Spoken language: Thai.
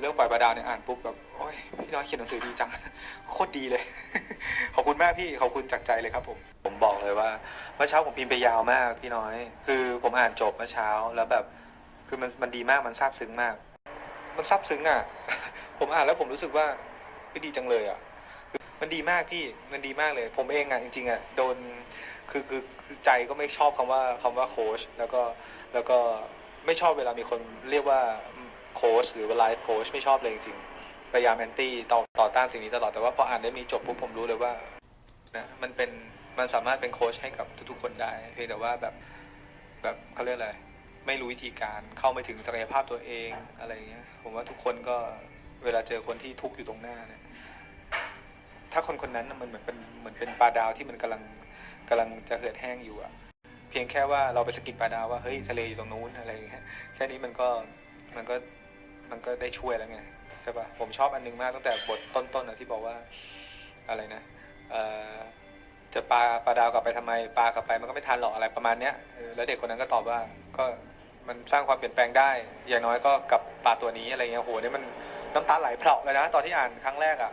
เรื่องปล่อยปลาดาวเนี่ยอ่านปุ๊บแบบโอ้ยพี่น้อยเขียนหนังสือดีจัง โคตรดีเลย ขอบคุณมากพี่ขอบคุณจากใจเลยครับผม ผมบอกเลยว่าเมื่อเช้าผมพิมพ์ไปยาวมากพี่น้อย คือผมอ่านจบเมื่อเช้าแล้วแบบ คือมันมันดีมากมันซาบซึ้งมาก มันซาบซึ้งอะ ผมอ่านแล้วผมรู้สึกว่าไม่ดีจังเลยอะมันดีมากพี่มันดีมากเลย ผมเองอะจริงๆอะโดนคือคือคอใจก็ไม่ชอบคำว่าคำว่าโค้ชแล้วก็แล้วก็ไม่ชอบเวลามีคนเรียกว่า ค้ชหรือว่าไลฟ์โค้ชไม่ชอบเลยจริงๆพยายามแอนตี้ต่อต่อต้านสิ่งนี้ตลอดแต่ว่าพออ่านได้มีจบปุ๊บผมรู้เลยว่านะมันเป็นมันสามารถเป็นโค้ชให้กับทุกๆคนได้เพียงแต่ว่าแบบแบบเขาเรียกอะไรไม่รู้วิธีการเข้าไม่ถึงศักยภาพตัวเองอะไรอย่างเงี้ยผมว่าทุกคนก็เวลาเจอคนที่ทุกข์อยู่ตรงหน้าเนี่ยถ้าคนคนนั้นมันเหมือนเป็นเหมือนเป็นปลาดาวที่มันกำลังกำลังจะเหือดแห้งอยู่อะเพียงแค่ว่าเราไปสกิดปลาดาวว่าเฮ้ยทะเลอยู่ตรงนู้นอะไรอย่างเงี้ยแค่นี้มันก็มันก็ มันก็ได้ช่วยแล้วไงใช่ปะผมชอบอันนึงมากตั้งแต่บทต้นๆนะที่บอกว่าอะไรนะจะปลาปลาดาวกลับไปทำไมปลากลับไปมันก็ไม่ทันหรอกอะไรประมาณเนี้ยแล้วเด็กคนนั้นก็ตอบว่าก็มันสร้างความเปลี่ยนแปลงได้ อย่างน้อยก็กับปลาตัวนี้อะไรเงี้ยโหเนี่ยมันน้ำตาไหลเพลาะเลยนะ ตอนที่อ่านครั้งแรกอะ